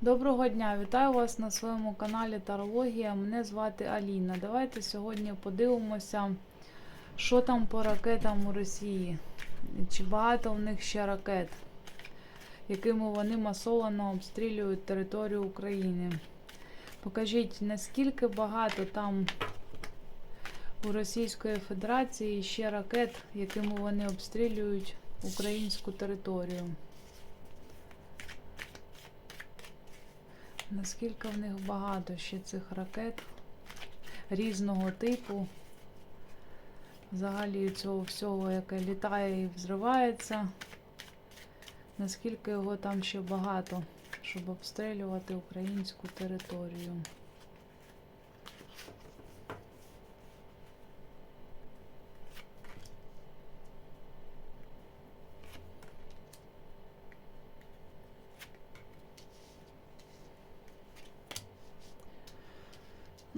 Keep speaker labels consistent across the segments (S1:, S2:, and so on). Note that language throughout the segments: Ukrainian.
S1: Доброго дня, вітаю вас на своєму каналі Тарологія. Мене звати Аліна. Давайте сьогодні подивимося, що там по ракетам у Росії. Чи багато в них ще ракет, якими вони масово обстрілюють територію України. Покажіть, наскільки багато там у Російської Федерації ще ракет, якими вони обстрілюють українську територію. Наскільки в них багато ще цих ракет різного типу, взагалі цього всього, яке літає і взривається, наскільки його там ще багато, щоб обстрілювати українську територію.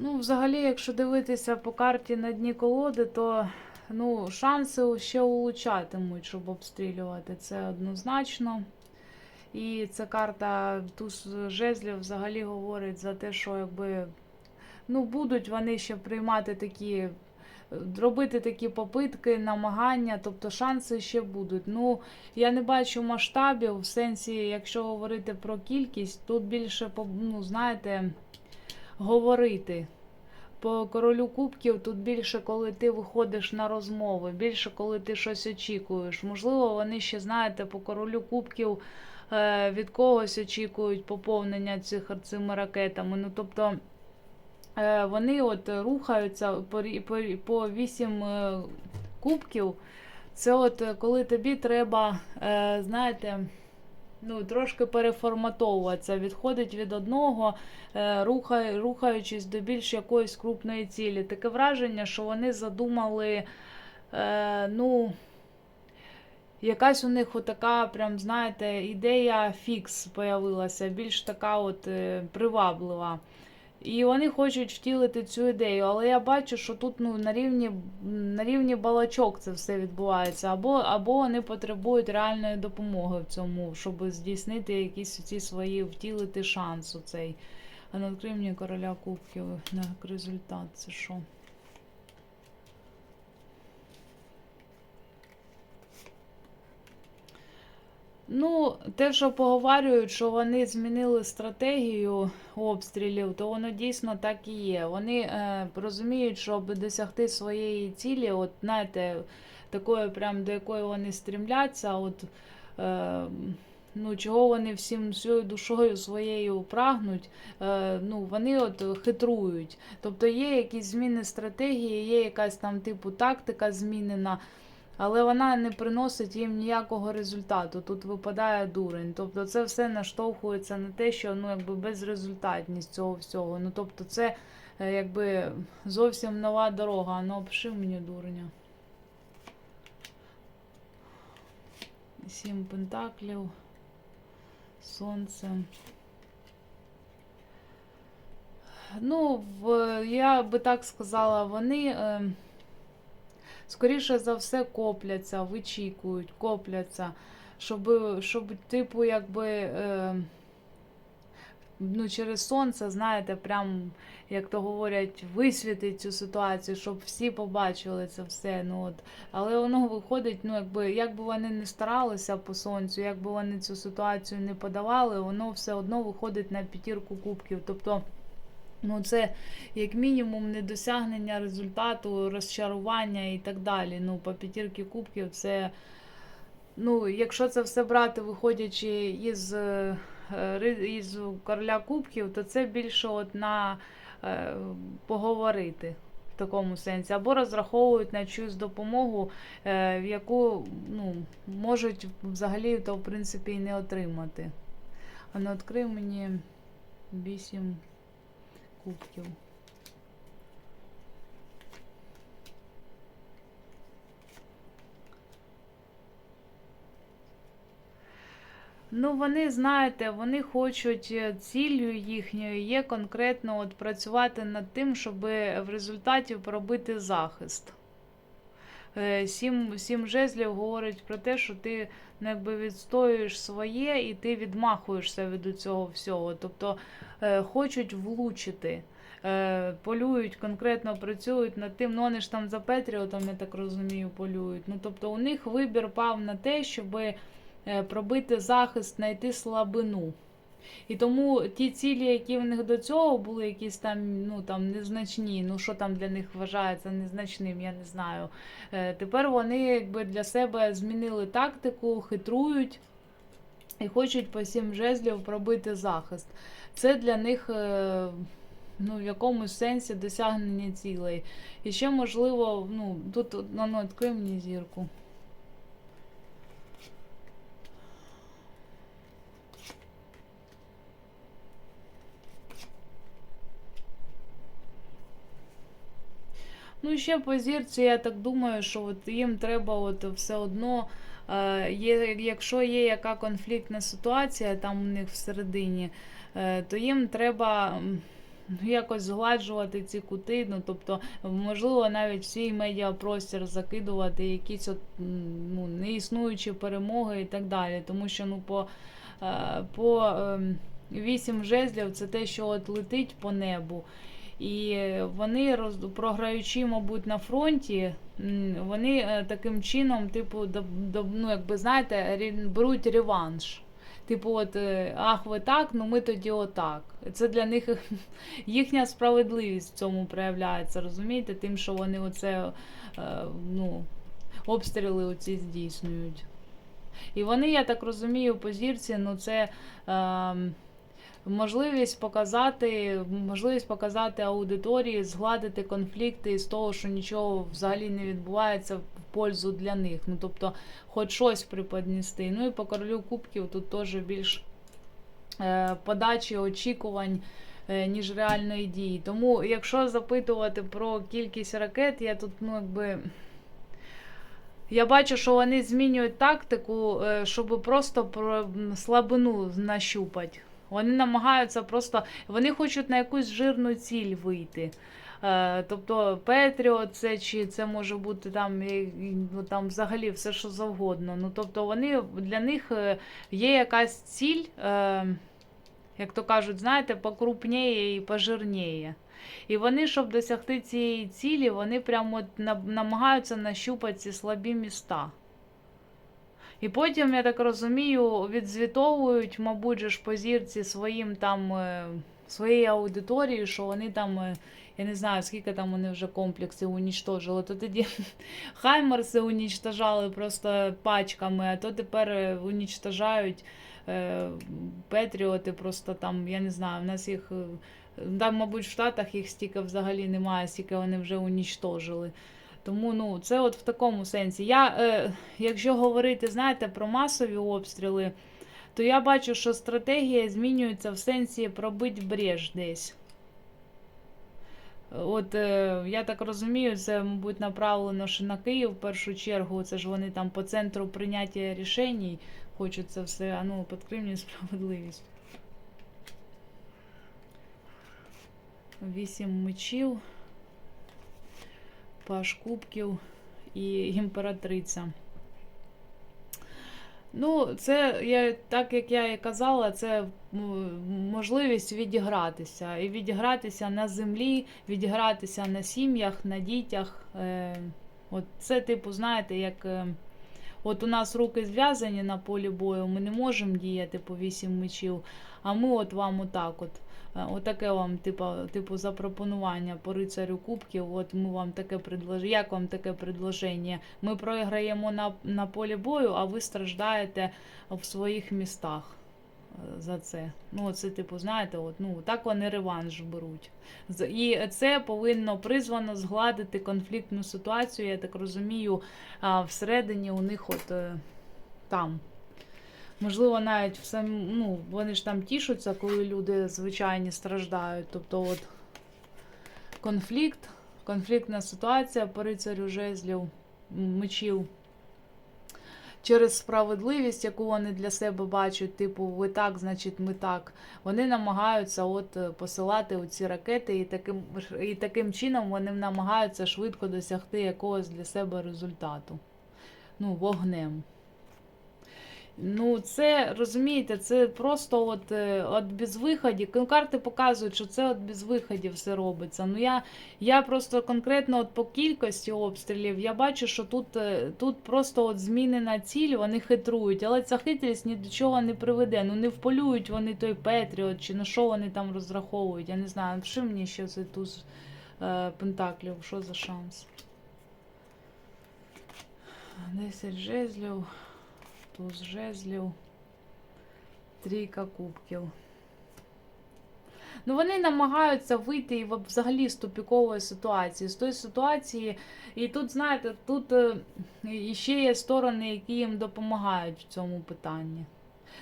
S1: Ну, взагалі, якщо дивитися по карті на дні колоди, то ну, шанси ще улучшатимуть, щоб обстрілювати. Це однозначно. І ця карта туз жезлів взагалі говорить за те, що якби ну, будуть вони ще приймати такі, робити такі попитки, намагання, тобто шанси ще будуть. Ну, я не бачу масштабів в сенсі, якщо говорити про кількість, тут більше, ну, знаєте, говорити. По королю кубків тут більше, коли ти виходиш на розмови, більше, коли ти щось очікуєш. Можливо, вони ще, знаєте, по королю кубків е, від когось очікують поповнення цих цими ракетами. Ну, тобто е, вони от рухаються по, по, по 8 е, кубків. Це от коли тобі треба, знаєте, ну, трошки переформатовуватися, відходить від одного, е, рухаючись до більш якоїсь крупної цілі. Таке враження, що вони задумали, е, ну, якась у них отака, прям, знаєте, ідея фікс появилася, більш така от е, приваблива. І вони хочуть втілити цю ідею, але я бачу, що тут ну, на рівні, на рівні балачок це все відбувається, або, або вони потребують реальної допомоги в цьому, щоб здійснити якісь ці свої втілити шанс у цей. А на відкрий короля кубків на результат, це що? Ну, те, що поговорюють, що вони змінили стратегію обстрілів, то воно дійсно так і є. Вони е, розуміють, щоб досягти своєї цілі, от знаєте, такої, прям до якої вони стрімляться, от е, ну, чого вони всім всією душою своєю прагнуть, е, ну, вони от хитрують. Тобто є якісь зміни стратегії, є якась там типу тактика змінена. Але вона не приносить їм ніякого результату. Тут випадає дурень. Тобто це все наштовхується на те, що ну якби безрезультатність цього всього. Ну тобто, це е, якби зовсім нова дорога. Ну опиши мені дурня. Сім пентаклів. Сонце. Ну, я би так сказала, вони. Скоріше за все копляться, вичікують, копляться, щоб, щоб типу, якби. Е, Ну, через сонце, знаєте, прям, як то говорять, висвітить цю ситуацію, щоб всі побачили це все. Ну, от. Але воно виходить, ну, якби, як вони не старалися по сонцю, як би вони цю ситуацію не подавали, воно все одно виходить на п'ятірку кубків. Тобто, Ну, це як мінімум недосягнення результату, розчарування і так далі. Ну, по п'ятірки кубків це. Ну, якщо це все брати, виходячи із, е, із короля кубків, то це більше от на е, поговорити в такому сенсі. Або розраховують на чиюсь допомогу, е, в яку ну, можуть взагалі то в принципі і не отримати. А ну відкрий мені вісім кубків. Ну, вони, знаєте, вони хочуть е, ціллю їхньою є конкретно от працювати над тим, щоб в результаті пробити захист. Е, Сім, сім жезлів говорить про те, що ти ну, якби відстоюєш своє і ти відмахуєшся від цього всього. Тобто е, хочуть влучити, е, полюють, конкретно працюють над тим. Ну вони ж там за Петріотом, я так розумію, полюють. Ну тобто у них вибір пав на те, щоб пробити захист, знайти слабину. І тому ті цілі, які в них до цього були, якісь там ну там незначні, ну що там для них вважається незначним, я не знаю. Е, Тепер вони якби для себе змінили тактику, хитрують і хочуть по сім жезлів пробити захист. Це для них. Е, Ну, в якомусь сенсі досягнення цілей. І ще можливо, ну, тут ну, ну, відкрий мені зірку. Ну, ще по зірці, я так думаю, що от їм треба от все одно, е, якщо є яка конфліктна ситуація там у них всередині, е, то їм треба. Якось згладжувати ці кути, ну тобто, можливо, навіть свій медіапростір закидувати якісь от, ну, неіснуючі перемоги і так далі. Тому що ну, по, е, по ем, вісім жезлів це те, що от летить по небу. І вони програючи, мабуть, на фронті, вони е, таким чином, типу, ну, якби знаєте, беруть реванш. Типу, от, е, ах, ви так, ну ми тоді отак. Це для них їхня справедливість в цьому проявляється, розумієте? Тим, що вони оце е, ну, обстріли оці здійснюють. І вони, я так розумію, по зірці, ну це. Е, можливість показати, можливість показати аудиторії, згладити конфлікти з того, що нічого взагалі не відбувається в пользу для них. Ну тобто, хоч щось приподнести. Ну і по королю кубків тут теж більш е, подачі, очікувань. е, Ніж реальної дії. Тому, якщо запитувати про кількість ракет, я тут, ну, якби. Я бачу, що вони змінюють тактику, е, щоб просто про слабину нащупати. Вони намагаються просто, вони хочуть на якусь жирну ціль вийти. Е, тобто Петріот, це чи це може бути там, ну, там взагалі все, що завгодно. Ну, тобто вони для них е, є якась ціль, е, як то кажуть, знаєте, покрупніє і пожирніє. І вони, щоб досягти цієї цілі, вони прямо намагаються нащупати ці слабі міста. І потім, я так розумію, відзвітовують, мабуть, же ж по зірці своїм там е, своєї аудиторії, що вони там, е, я не знаю, скільки там вони вже комплексів унічтожили. То тоді Хаймерси унічтожали просто пачками, а то тепер е, унічтожають е, Петріоти, просто там, я не знаю, в нас їх. Там, мабуть, в Штатах їх стільки взагалі немає, стільки вони вже унічтожили. Тому ну, це от в такому сенсі. Я, е, якщо говорити, знаєте, про масові обстріли, то я бачу, що стратегія змінюється в сенсі пробить брешь десь. От е, я так розумію, це, мабуть, направлено ще на Київ в першу чергу. Це ж вони там по центру прийняття рішень хочуть це все, а ну, під Кремль справедливість. Вісім мечів. Паш Кубків і імператриця. Ну, це я, так як я і казала, це можливість відігратися. І відігратися на землі, відігратися на сім'ях, на дітях. Е, от це, типу, знаєте, як. Е, От у нас руки зв'язані на полі бою, ми не можемо діяти по вісім мечів, а ми от вам отак от. Е, Отаке вам, типу, типу, запропонування по рицарю кубків. От ми вам таке предложення. Як вам таке предложення? Ми програємо на, на полі бою, а ви страждаєте в своїх містах е, за це. Ну, це, типу, знаєте, от, ну, так вони реванш беруть. І це повинно призвано згладити конфліктну ситуацію, я так розумію, всередині у них от е, там. Можливо, навіть в сам, ну, вони ж там тішуться, коли люди звичайні страждають. Тобто, от конфлікт, конфліктна ситуація по рицарю жезлів, мечів. через справедливість, яку вони для себе бачать, типу, ви так, значить, ми так. Вони намагаються от е, посилати оці ракети, і таким, і таким чином вони намагаються швидко досягти якогось для себе результату. Ну, вогнем. Ну, це розумієте, це просто от, е, от без виходів. Ну, Карти показують, що це от без виходів все робиться. Ну я, я просто конкретно от по кількості обстрілів я бачу, що тут, е, тут просто от змінена ціль, вони хитрують, але ця хитрість ні до чого не приведе. Ну не вполюють вони той Петріот, чи на що вони там розраховують. Я не знаю. Напиши мені ще це туз е, пентаклів, що за шанс. 10 жезлів. Туз жезлів. Трійка кубків. Ну, вони намагаються вийти і взагалі з тупікової ситуації. З тої ситуації. І тут, знаєте, тут е, ще є сторони, які їм допомагають в цьому питанні.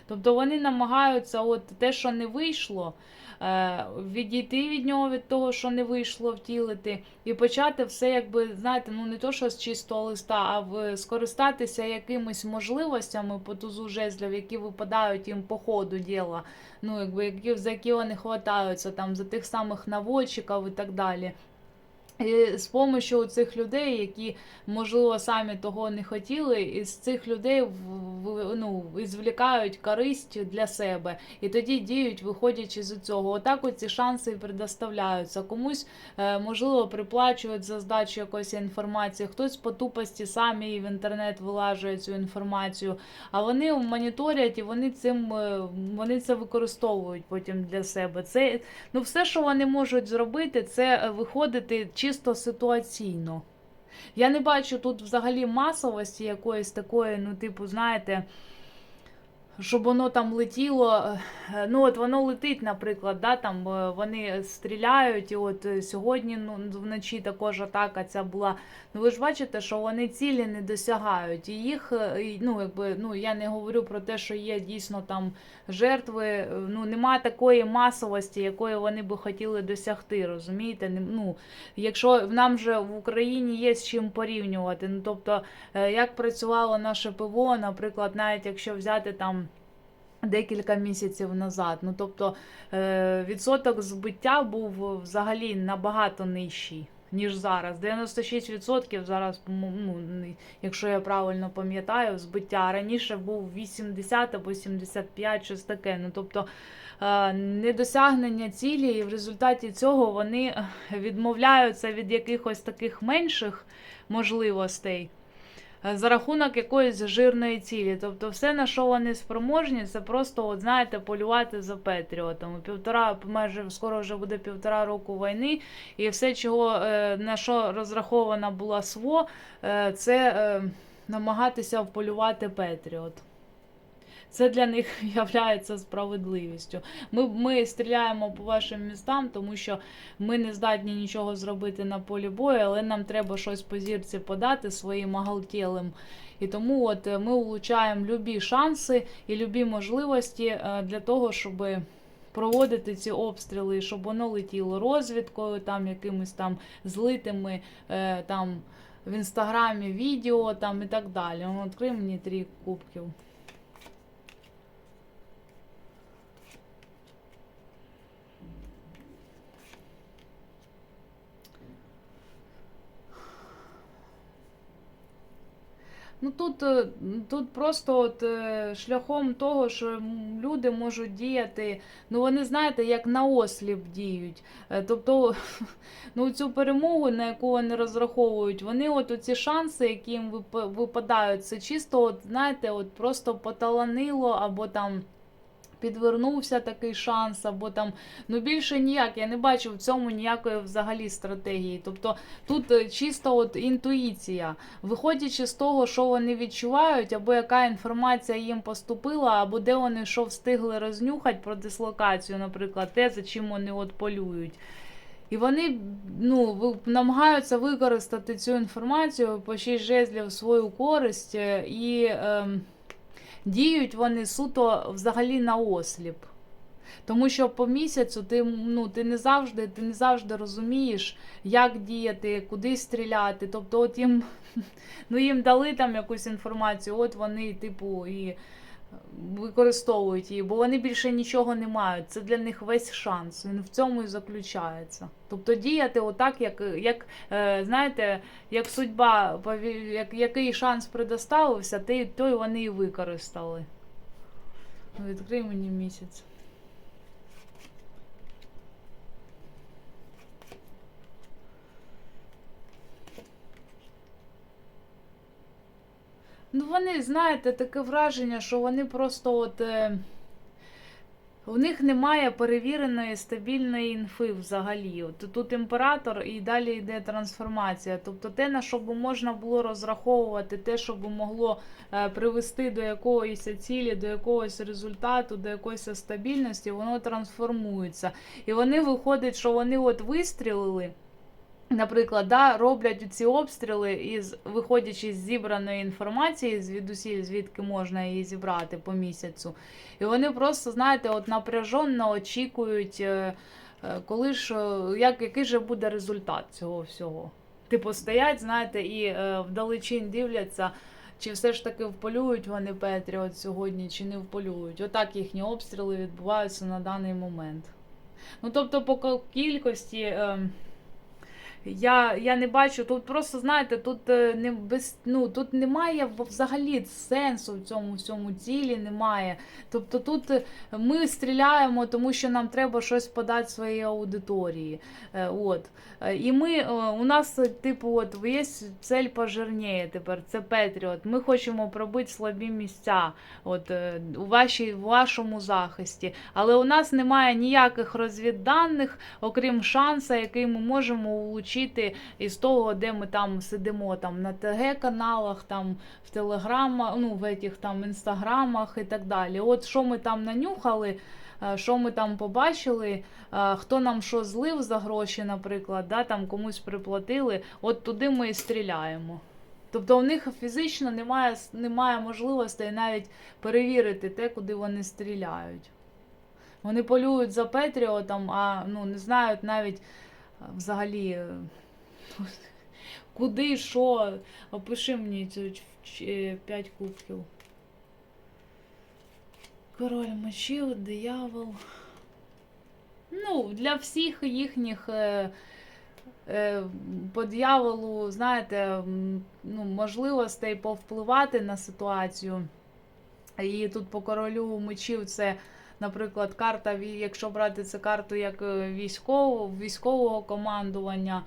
S1: Тобто вони намагаються, от те, що не вийшло, е, відійти від нього, від того, що не вийшло втілити, і почати все, якби, знаєте, ну не то, що з чистого листа, а в, скористатися якимись можливостями по тузу жезлів, які випадають їм по ходу діла, ну, якби, які, за які вони хватаються, там, за тих самих наводчиків і так далі. З помощью цих людей, які, можливо, самі того не хотіли, і з цих людей ну, звлікають користь для себе. І тоді діють, виходячи з цього. Отак от ці шанси предоставляються. Комусь, е, можливо, приплачують за здачу якоїсь інформації, хтось по тупості самі в інтернет вилажує цю інформацію. А вони моніторять і вони цим е, вони це використовують потім для себе. Це ну все, що вони можуть зробити, це виходити чисто ситуаційно. Я не бачу тут взагалі масовості якоїсь такої, ну, типу, знаєте, щоб воно там летіло. Е, Ну, от воно летить, наприклад, да, там е, вони стріляють, і от е, сьогодні ну, вночі також атака ця була. Ну ви ж бачите, що вони цілі не досягають. І їх, ну, якби, ну, я не говорю про те, що є дійсно там жертви. Ну, нема такої масовості, якої вони би хотіли досягти. Розумієте? Ну, якщо нам вже в Україні є з чим порівнювати. Ну, тобто, як працювало наше ПВО, наприклад, навіть якщо взяти там. Декілька місяців назад. Ну, тобто е, відсоток збиття був взагалі набагато нижчий, ніж зараз. 96% зараз, ну, якщо я правильно пам'ятаю, збиття. Раніше був 80 або 75, щось таке. Ну, тобто е, недосягнення цілі, і в результаті цього вони е, відмовляються від якихось таких менших можливостей за рахунок якоїсь жирної цілі. Тобто, все, на що вони спроможні, це просто, от, знаєте, полювати за Петріотом. Півтора, майже скоро вже буде півтора року війни, і все, чого, е, на що розрахована була СВО, е, це е, намагатися вполювати Петріот. Це для них являється справедливістю. Ми, ми стріляємо по вашим містам, тому що ми не здатні нічого зробити на полі бою, але нам треба щось по зірці подати своїм оголтілим. І тому от е, ми влучаємо любі шанси і любі можливості е, для того, щоб проводити ці обстріли, щоб воно летіло розвідкою, там якимись там злитими е, там в інстаграмі відео там і так далі. Ну, Відкрий мені три кубків. Ну тут, е, тут просто от е, шляхом того, що люди можуть діяти, ну вони знаєте, як на осліп діють. Е, Тобто, ну цю перемогу, на яку вони розраховують, вони от ці шанси, які їм вип- випадають, це чисто, от, знаєте, от просто поталанило або там. Підвернувся такий шанс, або там ну більше ніяк. Я не бачу в цьому ніякої взагалі стратегії. Тобто тут е, чисто от інтуїція, виходячи з того, що вони відчувають, або яка інформація їм поступила, або де вони що встигли рознюхати про дислокацію, наприклад, те, за чим вони от полюють. І вони ну, намагаються використати цю інформацію по шість жезлів в свою користь е, і. ем, Діють вони суто взагалі на осліп. Тому що по місяцю ти, ну, ти не завжди, ти не завжди розумієш, як діяти, куди стріляти. Тобто, от їм, ну, їм дали там якусь інформацію, от вони, типу, і використовують її, бо вони більше нічого не мають. Це для них весь шанс. Він в цьому і заключається. Тобто діяти отак, як, як е, знаєте, як судьба, як, який шанс предоставився, той, той вони і використали. Відкрий мені місяць. Ну, вони, знаєте, таке враження, що вони просто от. Е, в них немає перевіреної стабільної інфи взагалі. От тут імператор і далі йде трансформація. Тобто те, на що б можна було розраховувати, те, що б могло е, привести до якоїсь цілі, до якогось результату, до якоїсь стабільності, воно трансформується. І вони виходить, що вони от вистрілили. Наприклад, да, роблять ці обстріли із виходячи з зібраної інформації звідусіль, звідки можна її зібрати по місяцю. І вони просто, знаєте, от напряженно очікують, е, е, коли ж е, як, який же буде результат цього всього. Типу, стоять, знаєте, і вдалечінь дивляться, чи все ж таки вполюють вони Петріот сьогодні, чи не вполюють. Отак їхні обстріли відбуваються на даний момент. Ну, тобто, по кількості. Я, я не бачу, тут просто, знаєте, тут е, не без, ну, тут немає взагалі сенсу в цьому всьому цілі, немає. Тобто тут е, ми стріляємо, тому що нам треба щось подати своїй аудиторії. Е, От. І ми, у нас, типу, от є цель пожирніє тепер, це Петріот. Ми хочемо пробити слабі місця от, у, вашій, вашому захисті. Але у нас немає ніяких розвідданих, окрім шанса, який ми можемо улучити із того, де ми там сидимо там на ТГ-каналах, там в Телеграмах, ну в этих там інстаграмах і так далі. От що ми там нанюхали. е, Що ми там побачили, е, хто нам що злив за гроші, наприклад, да, там комусь приплатили, от туди ми і стріляємо. Тобто у них фізично немає, немає можливостей навіть перевірити те, куди вони стріляють. Вони полюють за Петріотом, а ну, не знають навіть взагалі, е, куди, що. Опиши мені цю ч- ч- е, п'ять кубків. Король мечів, диявол. Ну, для всіх їхніх е, е, по дьяволу, знаєте, ну, можливостей повпливати на ситуацію. І тут по королю мечів це, наприклад, карта, якщо брати цю карту як е, військову, військового командування,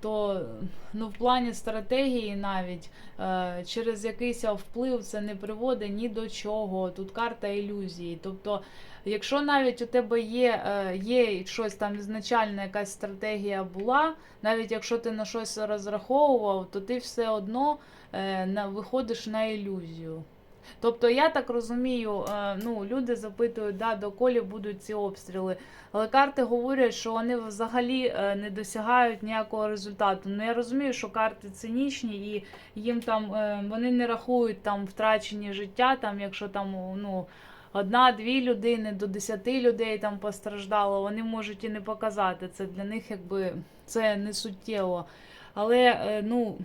S1: то ну, в плані стратегії навіть е, через якийсь вплив це не приводить ні до чого. Тут карта ілюзії. Тобто, якщо навіть у тебе є, е, є щось там ізначальна якась стратегія була, навіть якщо ти на щось розраховував, то ти все одно на, виходиш на ілюзію. Тобто, я так розумію, е, ну, люди запитують, да, доколі будуть ці обстріли. Але карти говорять, що вони взагалі е, не досягають ніякого результату. Ну я розумію, що карти цинічні і їм там е, вони не рахують там втрачені життя, там, якщо там ну, одна-дві людини до десяти людей там постраждало, вони можуть і не показати. Це для них якби це не суттєво. Але ну,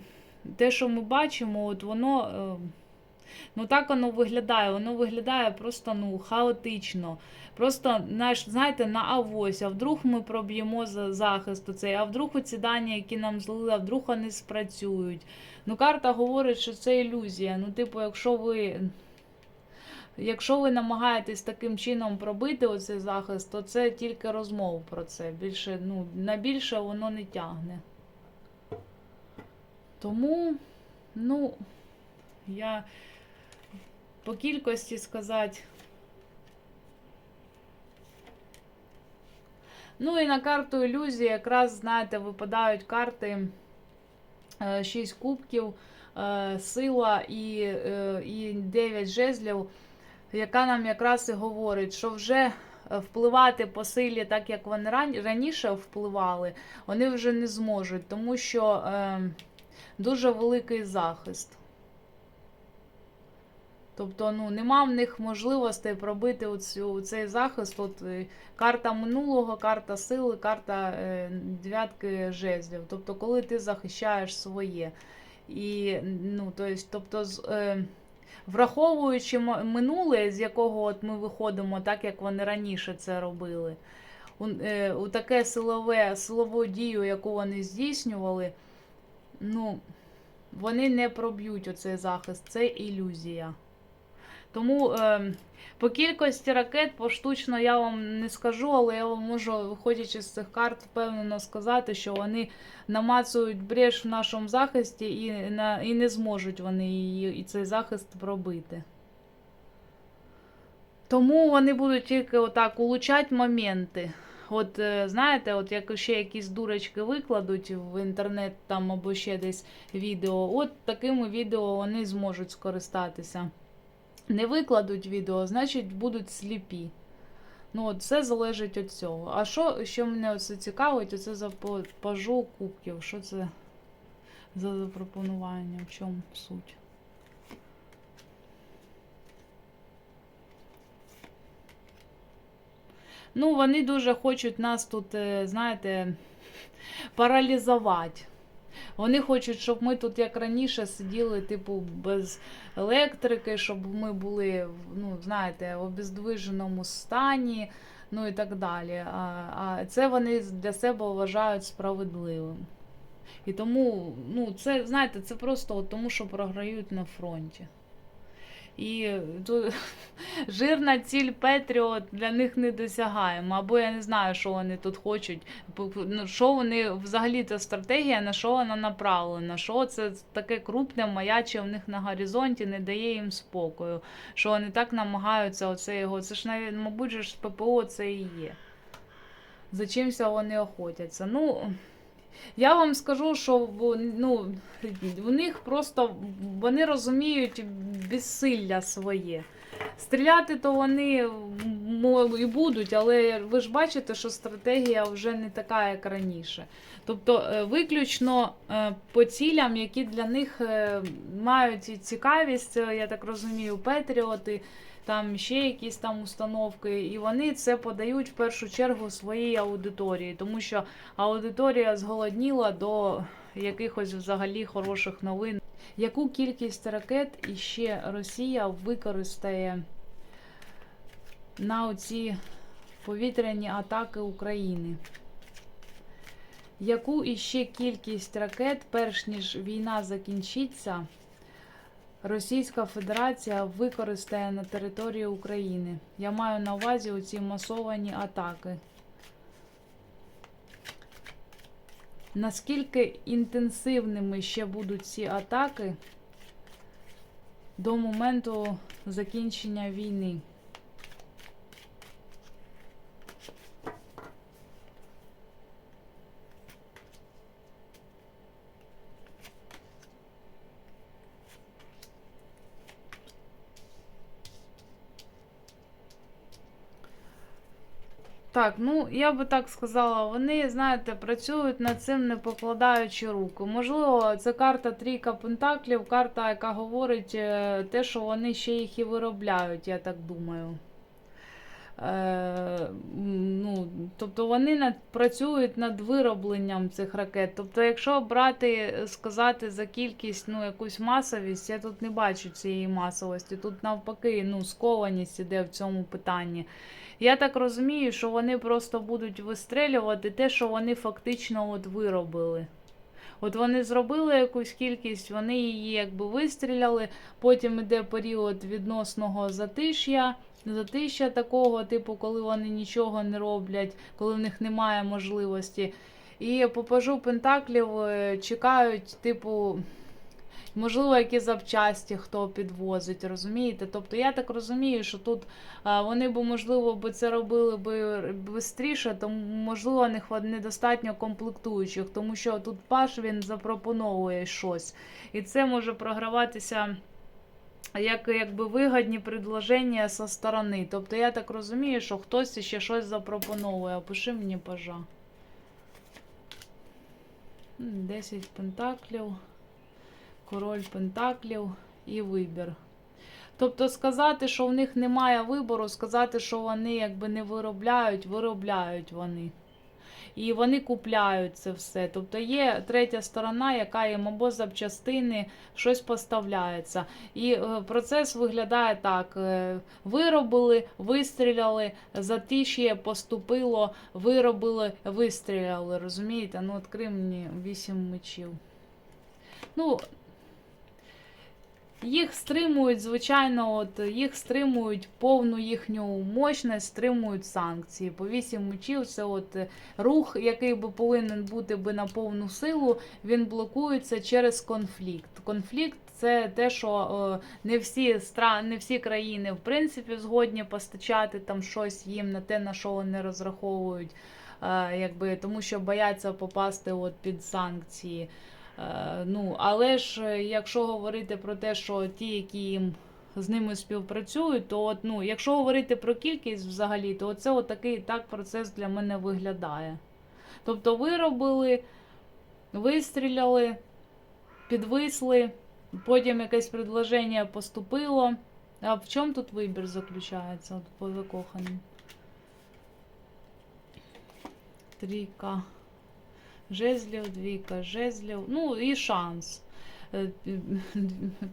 S1: те, що ми бачимо, от воно. Ну так воно виглядає. Воно виглядає просто ну, хаотично. Просто, знаєш, знаєте, на авось, а вдруг ми проб'ємо за захист оцей, а вдруг оці дані, які нам злили, а вдруг вони спрацюють. Ну, карта говорить, що це ілюзія. Ну, типу, якщо ви. Якщо ви намагаєтесь таким чином пробити оцей захист, то це тільки розмов про це. Більше, ну, на більше воно не тягне. Тому, ну, я по кількості сказати. Ну і на карту ілюзії якраз, знаєте, випадають карти 6 кубків, е, сила і, е, і 9 жезлів, яка нам якраз і говорить, що вже е, впливати по силі, так як вони ран- раніше впливали, вони вже не зможуть, тому що е, дуже великий захист. Тобто, ну, нема в них можливостей пробити оцю, цей захист. От, е, карта минулого, карта сили, карта е, дев'ятки жезлів. Тобто, коли ти захищаєш своє. І, ну, то есть, тобто, з, е, враховуючи минуле, з якого от ми виходимо, так як вони раніше це робили, у, е, у таке силове, силову дію, яку вони здійснювали, ну, вони не проб'ють оцей захист, це ілюзія. Тому е, по кількості ракет поштучно я вам не скажу, але я вам можу, виходячи з цих карт, впевнено сказати, що вони намацують бреш в нашому захисті і, на, і не зможуть вони її, і цей захист пробити. Тому вони будуть тільки отак улучшати моменти. От е, знаєте, от як ще якісь дурочки викладуть в інтернет там або ще десь відео, от такими відео вони зможуть скористатися. Не викладуть відео, значить будуть сліпі. Ну, от все залежить від цього. А що, що мене оце цікавить, оце за пажу кубків. Що це за запропонування? В чому суть? Ну, вони дуже хочуть нас тут, е, знаєте, паралізувати. Вони хочуть, щоб ми тут, як раніше, сиділи, типу, без електрики, щоб ми були, ну, знаєте, в обездвиженому стані, ну і так далі. А, а це вони для себе вважають справедливим. І тому, ну, це, знаєте, це просто тому, що програють на фронті. І тут жирна ціль Петріот для них недосягаема. Або я не знаю, що вони тут хочуть. Ну, що вони взагалі ця стратегія, на що вона направлена? Що це таке крупне маяче в них на горизонті, не дає їм спокою. Що вони так намагаються оце його. Це ж навіть, мабуть, ж ППО це і є. За чимся вони охотяться. Ну, я вам скажу, що ну, в них просто вони розуміють безсилля своє. Стріляти то вони і будуть, але ви ж бачите, що стратегія вже не така, як раніше. Тобто, е, виключно е, по цілям, які для них е, мають цікавість, я так розумію, патріоти, там ще якісь там установки, і вони це подають в першу чергу своїй аудиторії, тому що аудиторія зголодніла до якихось взагалі хороших новин. Яку кількість ракет іще Росія використає на оці повітряні атаки України? Яку іще кількість ракет, перш ніж війна закінчиться, Російська Федерація використає на території України? Я маю на увазі оці масовані атаки. Наскільки інтенсивними ще будуть ці атаки до моменту закінчення війни? Так, ну я би так сказала, вони, знаєте, працюють над цим, не покладаючи руку. Можливо, це карта Трійка Пентаклів, карта, яка говорить е, те, що вони ще їх і виробляють, я так думаю. Е, ну, тобто вони над, працюють над виробленням цих ракет. Тобто, якщо брати, сказати за кількість, ну, якусь масовість, я тут не бачу цієї масовості. Тут навпаки, ну, скованість іде в цьому питанні. Я так розумію, що вони просто будуть вистрелювати те, що вони фактично от виробили. От вони зробили якусь кількість, вони її якби вистріляли, потім іде період відносного затиш'я, затиш'я такого, типу, коли вони нічого не роблять, коли в них немає можливості. І по пажу Пентаклів е, чекають, типу, можливо, які запчасті хто підвозить, розумієте? Тобто я так розумію, що тут вони б, можливо, би це робили би швидше, тому можливо, хва- недостатньо комплектуючих, тому що тут паш він запропоновує щось. І це може програватися. Як якби вигідні предложення зі сторони. Тобто я так розумію, що хтось ще щось запропоновує. Опиши мені пажа. М, 10 пентаклів, король пентаклів і вибір. Тобто сказати, що в них немає вибору, сказати, що вони якби не виробляють, виробляють вони. І вони купляють це все. Тобто є третя сторона, яка їм або запчастини, щось поставляється. І е, процес виглядає так: е, виробили, вистріляли, затиш'є поступило, виробили, вистріляли. Розумієте? Ну, відкрий мені вісім мечів. Ну, їх стримують, звичайно, от їх стримують повну їхню мощність, стримують санкції. По вісім мечів це от е, рух, який би повинен бути би на повну силу, він блокується через конфлікт. Конфлікт це те, що е, не всі стра... не всі країни в принципі згодні постачати там щось їм на те, на що вони розраховують, е, якби тому що бояться попасти от під санкції. Е, Ну, але ж е, якщо говорити про те, що ті, які їм з ними співпрацюють, то от, ну, якщо говорити про кількість взагалі, то це отакий так процес для мене виглядає. Тобто виробили, вистріляли, підвисли, потім якесь предложення поступило. А в чому тут вибір заключається по закоханим? Трійка. Жезлів, двійка, жезлів. Ну і шанс. Е,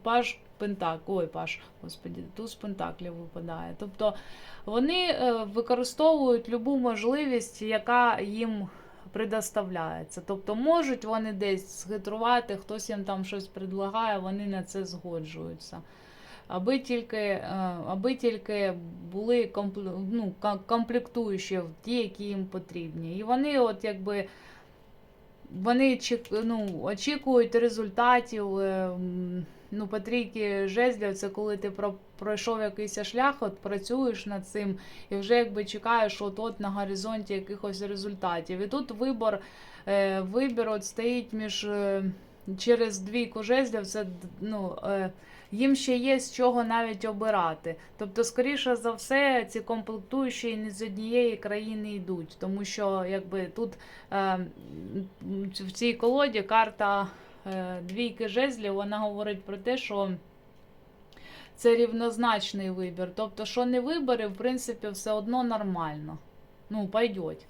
S1: Паш Пентак, ой, Паш, господі, туз Пентаклів випадає. Тобто вони е, використовують любу можливість, яка їм предоставляється. Тобто можуть вони десь схитрувати, хтось їм там щось предлагає, вони на це згоджуються. Аби тільки, е, аби тільки були ну, комплектуючі ті, які їм потрібні. І вони, от якби вони ну, очікують результатів. е, Ну, Патрійки жезлів, це коли ти про- пройшов якийсь шлях, от працюєш над цим, і вже якби чекаєш от от на горизонті якихось результатів. І тут вибор, е, вибір от стоїть між е, через двійку жезлів, це ну, їм ще є з чого навіть обирати. Тобто, скоріше за все, ці комплектуючі не з однієї країни йдуть, тому що якби тут е, в цій колоді карта е, двійки жезлів, вона говорить про те, що це рівнозначний вибір. Тобто, що не вибери, в принципі, все одно нормально. Ну, пойдеть.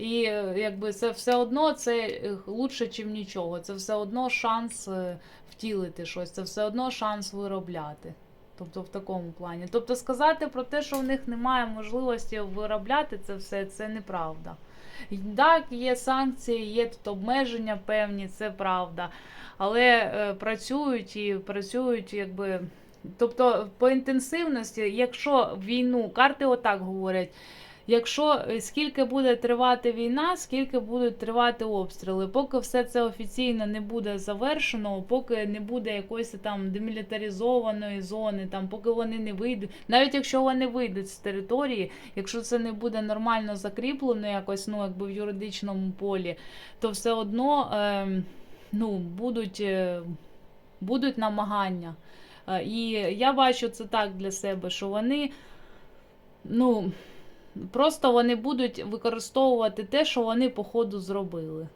S1: І якби це все одно це е, лучше, ніж нічого. Це все одно шанс е, втілити щось, це все одно шанс виробляти. Тобто в такому плані. Тобто сказати про те, що в них немає можливості виробляти це все, це неправда. Так, є санкції, є тут обмеження певні, це правда. Але е, працюють і працюють, якби. Тобто, по інтенсивності, якщо війну, карти отак говорять. Якщо е, скільки буде тривати війна, скільки будуть тривати обстріли, поки все це офіційно не буде завершено, поки не буде якоїсь там демілітаризованої зони, там поки вони не вийдуть, навіть якщо вони вийдуть з території, якщо це не буде нормально закріплено якось, ну якби в юридичному полі, то все одно е, ну, будуть, е, будуть намагання. Е, І я бачу це так для себе, що вони, ну. Просто вони будуть використовувати те, що вони по ходу зробили.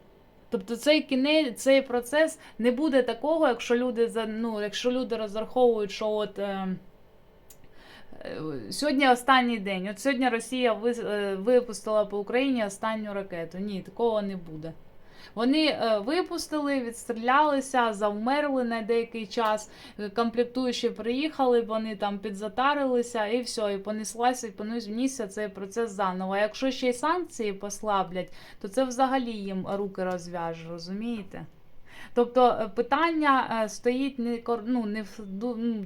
S1: Тобто цей кінець, цей процес не буде такого, якщо люди за- ну, якщо люди розраховують, що от е, е, сьогодні останній день. От сьогодні Росія е, випустила по Україні останню ракету. Ні, такого не буде. Вони е, випустили, відстрілялися, завмерли на деякий час. Комплектуючі приїхали, вони там підзатарилися, і все, і понеслася, і понісся цей процес заново. Якщо ще й санкції послаблять, то це взагалі їм руки розв'яже, розумієте? Тобто е, питання е, стоїть не ну, не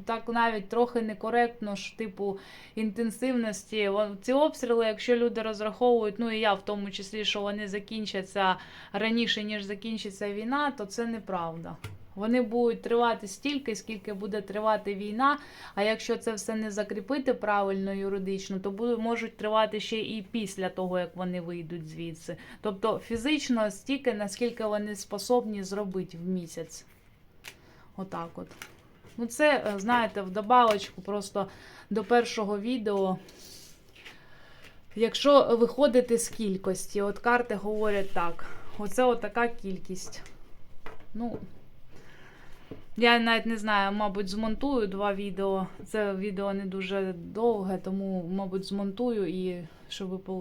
S1: так навіть трохи некоректно ж, типу інтенсивності. Ці обстріли, якщо люди розраховують, ну і я в тому числі, що вони закінчаться раніше, ніж закінчиться війна, то це неправда. Вони будуть тривати стільки, скільки буде тривати війна. А якщо це все не закріпити правильно юридично, то будуть, можуть тривати ще і після того, як вони вийдуть звідси. Тобто фізично стільки, наскільки вони способні зробити в місяць. Отак от. Ну, це, е, знаєте, в добавочку просто до першого відео. Якщо виходити з кількості, от карти говорять так. Оце от така кількість. Ну, Я навіть не знаю, мабуть, змонтую два відео. Це відео не дуже довге, тому, мабуть, змонтую і щоб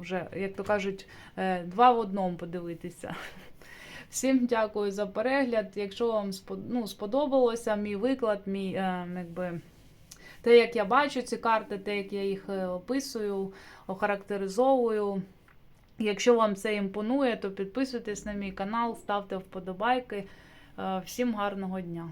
S1: вже, як то кажуть, е, два в одному подивитися. Всім дякую за перегляд. Якщо вам ну, сподобалося мій виклад, мій е, якби. Те, як я бачу ці карти, те, як я їх е, описую, охарактеризовую. Якщо вам це імпонує, то підписуйтесь на мій канал, ставте вподобайки. Е, Всім гарного дня!